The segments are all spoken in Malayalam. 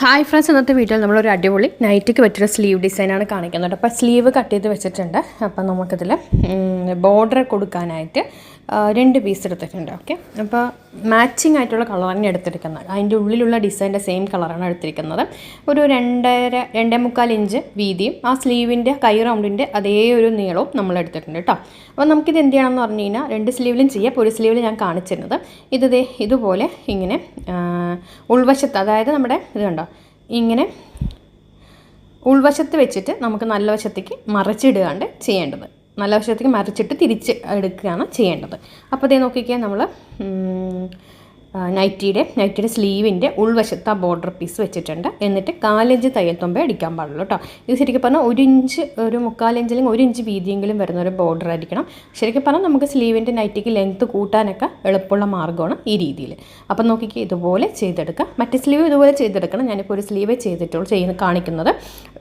ഹായ് ഫ്രണ്ട്സ് ഇന്നത്തെ വീഡിയോയിൽ നമ്മളൊരു അടിപൊളി നൈറ്റിക്ക് പറ്റിയൊരു സ്ലീവ് ഡിസൈനാണ് കാണിക്കുന്നത് അപ്പോൾ സ്ലീവ് കട്ട് ചെയ്ത് വെച്ചിട്ടുണ്ട്. അപ്പോൾ നമുക്കിതിൽ ബോർഡർ കൊടുക്കാനായിട്ട് രണ്ട് പീസ് എടുത്തിട്ടുണ്ട് ഓക്കെ അപ്പോൾ മാച്ചിങ് ആയിട്ടുള്ള തന്നെ എടുത്തിരിക്കുന്നത്. അതിന്റെ ഉള്ളിലുള്ള ഡിസൈന്റെ സെയിം കളറാണ് എടുത്തിരിക്കുന്നത്. ഒരു രണ്ടര രണ്ടേ മുക്കാൽ ഇഞ്ച് വീതിയും ആ സ്ലീവിന്റെ കൈ റൗണ്ടിന്റെ അതേ ഒരു നീളവും നമ്മൾ എടുത്തിട്ടുണ്ട് കേട്ടോ അപ്പോൾ നമുക്കിത് എന്ത് ചെയ്യണമെന്ന് പറഞ്ഞു കഴിഞ്ഞാൽ രണ്ട് സ്ലീവിലും ചെയ്യാം. ഒരു സ്ലീവിൽ ഞാൻ കാണിച്ചിരുന്നത്. ഇത് ഇതുപോലെ ഇങ്ങനെ ഉൾവശത്ത് അതായത് നമ്മുടെ ഇത് കണ്ടോ? ഇങ്ങനെ ഉൾവശത്ത് വെച്ചിട്ട് നമുക്ക് നല്ല വശത്തേക്ക് മറിച്ചിടുകയാണ് ചെയ്യേണ്ടത്. നല്ല വശത്തേക്ക് മറിച്ചിട്ട് തിരിച്ച് എടുക്കുകയാണ് ചെയ്യേണ്ടത്. അപ്പോൾ ഇതേ നോക്കിക്കാൻ നമ്മൾ നൈറ്റിയുടെ നൈറ്റിയുടെ സ്ലീവിന്റെ ഉൾവശത്ത് ആ ബോർഡർ പീസ് വെച്ചിട്ടുണ്ട്. എന്നിട്ട് കാലഞ്ച് തയ്യൽ തുമ്പേ അടിക്കാൻ പാടുള്ളൂ കേട്ടോ ഇത് ശരിക്കും പറഞ്ഞാൽ ഒരു ഇഞ്ച് ഒരു മുക്കാലിഞ്ച് അല്ലെങ്കിൽ ഒരു ഇഞ്ച് വീതിയെങ്കിലും വരുന്ന ഒരു ബോർഡർ ആയിരിക്കണം. ശരിക്കും പറഞ്ഞാൽ നമുക്ക് സ്ലീവിന്റെ നൈറ്റിക്ക് ലെങ്ത്ത് കൂട്ടാനൊക്കെ എളുപ്പമുള്ള മാർഗമാണ് ഈ രീതിയിൽ അപ്പം നോക്കിക്ക് ഇതുപോലെ ചെയ്തെടുക്കുക. മറ്റ് സ്ലീവ് ഇതുപോലെ ചെയ്തെടുക്കണം. ഞാനിപ്പോൾ ഒരു സ്ലീവേ ചെയ്തിട്ടുള്ളൂ ചെയ്യുന്ന കാണിക്കുന്നത്.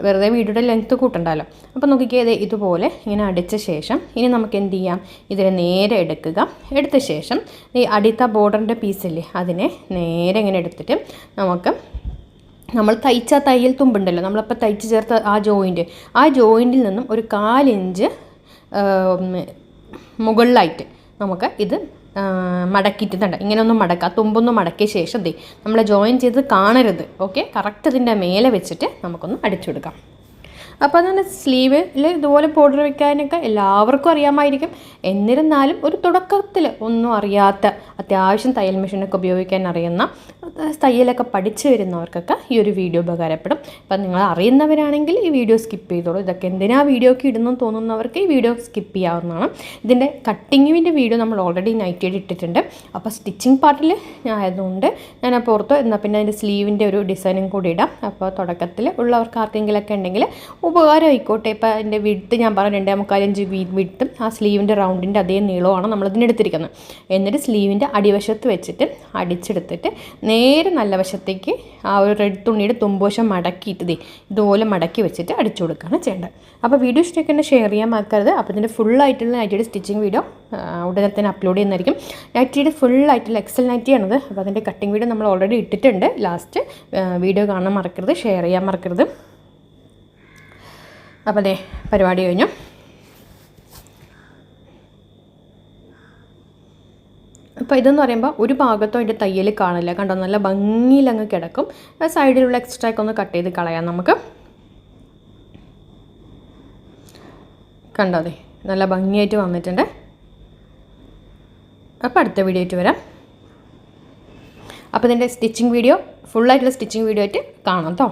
വെറുതെ വീഡിയോയുടെ ലെങ്ത്ത് കൂട്ടണ്ടല്ലോ. അപ്പോൾ നോക്കിക്കേ ഇത് ഇതുപോലെ ഇങ്ങനെ അടിച്ച ശേഷം ഇനി നമുക്ക് എന്ത് ചെയ്യാം? ഇതിനെ നേരെ എടുക്കുക. എടുത്ത ശേഷം ഈ അടിത്ത ബോർഡറിന്റെ പീസില്ലേ അതിനെ നേരെ ഇങ്ങനെ എടുത്തിട്ട് നമുക്ക് നമ്മൾ തയ്ച്ച തയ്യൽ തുമ്പുണ്ടല്ലോ നമ്മളപ്പോൾ തയ്ച്ച് ചേർത്ത ആ ജോയിന്റ് ആ ജോയിന്റിൽ നിന്നും ഒരു കാലിഞ്ച് മുകളിലായിട്ട് നമുക്ക് ഇത് മടക്കിയിട്ടുണ്ട് ഇങ്ങനെ ഒന്ന് മടക്കുക. തുമ്പൊന്ന് മടക്കിയ ശേഷം ദേ നമ്മൾ ജോയിൻ ചെയ്ത് കാണരുത്. ഓക്കെ കറക്റ്റ് ഇതിന്റെ മേലെ വെച്ചിട്ട് നമുക്കൊന്ന് അടിച്ചു കൊടുക്കാം. അപ്പോൾ അതുകൊണ്ട് സ്ലീവിൽ ഇതുപോലെ ബോർഡർ വയ്ക്കാനൊക്കെ എല്ലാവർക്കും അറിയാമായിരിക്കും. എന്നിരുന്നാലും ഒരു തുടക്കത്തിൽ ഒന്നും അറിയാത്ത അത്യാവശ്യം തയ്യൽ മെഷീനൊക്കെ ഉപയോഗിക്കാൻ അറിയുന്ന തയ്യലൊക്കെ പഠിച്ചു വരുന്നവർക്കൊക്കെ ഈ ഒരു വീഡിയോ ഉപകാരപ്പെടും. അപ്പം നിങ്ങൾ അറിയുന്നവരാണെങ്കിൽ ഈ വീഡിയോ സ്കിപ്പ് ചെയ്തോളൂ. ഇതൊക്കെ എന്തിനാ വീഡിയോക്ക് ഇടുന്നു തോന്നുന്നവർക്ക് ഈ വീഡിയോ സ്കിപ്പ് ചെയ്യാവുന്നതാണ്. ഇതിന്റെ കട്ടിങ്ങിന്റെ വീഡിയോ നമ്മൾ ഓൾറെഡി നൈറ്റ് ഇട്ടിട്ടുണ്ട്. അപ്പോൾ സ്റ്റിച്ചിങ് പാർട്ടിൽ ആയതുകൊണ്ട് ഞാൻ പുറത്ത് എന്നാൽ പിന്നെ അതിന്റെ സ്ലീവിന്റെ ഒരു ഡിസൈനും കൂടി ഇടാം. അപ്പോൾ തുടക്കത്തിൽ ഉള്ളവർക്ക് ആർക്കെങ്കിലൊക്കെ ഉണ്ടെങ്കിൽ ആയിക്കോട്ടെ ഇപ്പോൾ അതിന്റെ വിടുത്ത് ഞാൻ പറഞ്ഞ രണ്ടേ മുക്കാലഞ്ച് വീ വിട്ടും ആ സ്ലീവിന്റെ റൗണ്ടിന്റെ അതേ നീളമാണ് നമ്മൾ ഇതിനെടുത്തിരിക്കുന്നത് എന്നിട്ട് സ്ലീവിന്റെ അടിവശത്ത് വെച്ചിട്ട് അടിച്ചെടുത്തിട്ട് നേരെ നല്ല വശത്തേക്ക് ആ ഒരു റെഡ് തുണിയുടെ തുമ്പുവശം മടക്കിയിട്ട് ഇതുപോലെ മടക്കി വെച്ചിട്ട് അടിച്ചു കൊടുക്കുകയാണ് ചെയ്യേണ്ടത്. അപ്പോൾ വീഡിയോ ഇഷ്ടമൊക്കെ ഷെയർ ചെയ്യാൻ മറക്കരുത്. അപ്പോൾ ഇതിന്റെ ഫുൾ ആയിട്ടുള്ള നൈറ്റിയുടെ സ്റ്റിച്ചിങ് വീഡിയോ ഉടനെ തന്നെ അപ്ലോഡ് ചെയ്യുന്നതായിരിക്കും. നൈറ്റിയുടെ ഫുൾ ആയിട്ടുള്ള എക്സൽ നൈറ്റിയാണത് അപ്പോൾ അതിന്റെ കട്ടിങ് വീഡിയോ നമ്മൾ ഓൾറെഡി ഇട്ടിട്ടുണ്ട്. ലാസ്റ്റ് വീഡിയോ കാണാൻ മറക്കരുത്. ഷെയർ ചെയ്യാൻ മറക്കരുത്. അപ്പോൾ അതെ പരിപാടി കഴിഞ്ഞു. അപ്പോൾ ഇതെന്ന് പറയുമ്പോൾ ഒരു ഭാഗത്തും അതിന്റെ തയ്യൽ കാണില്ല. കണ്ടോ നല്ല ഭംഗിയിൽ അങ്ങ് കിടക്കും സൈഡിലുള്ള എക്സ്ട്രാ ഒക്കെ ഒന്ന് കട്ട് ചെയ്ത് കളയാം നമുക്ക്. കണ്ടോ അതെ നല്ല ഭംഗിയായിട്ട് വന്നിട്ടുണ്ട്. അപ്പോൾ അടുത്ത വീഡിയോ ആയിട്ട് വരാം അപ്പോൾ ഇതിന്റെ സ്റ്റിച്ചിങ് വീഡിയോ ഫുള്ളായിട്ടുള്ള സ്റ്റിച്ചിങ് വീഡിയോ ആയിട്ട് കാണാം കേട്ടോ